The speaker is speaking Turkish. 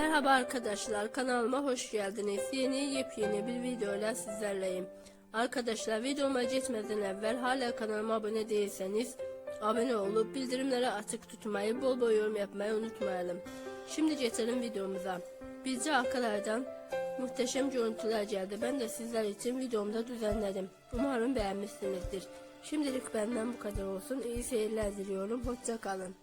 Merhaba arkadaşlar kanalıma hoş geldiniz. Yeni yepyeni bir videoyla sizlerleyim. Arkadaşlar videoma geçmeden evvel hala kanalıma abone değilseniz abone olup bildirimleri açık tutmayı bol bol yorum yapmayı unutmayalım. Şimdi geçelim videomuza. Bizce arkalardan muhteşem görüntüler geldi. Ben de sizler için videomda düzenledim. Umarım beğenmişsinizdir. Şimdilik benden bu kadar olsun. İyi seyirler diliyorum. Hoşça kalın.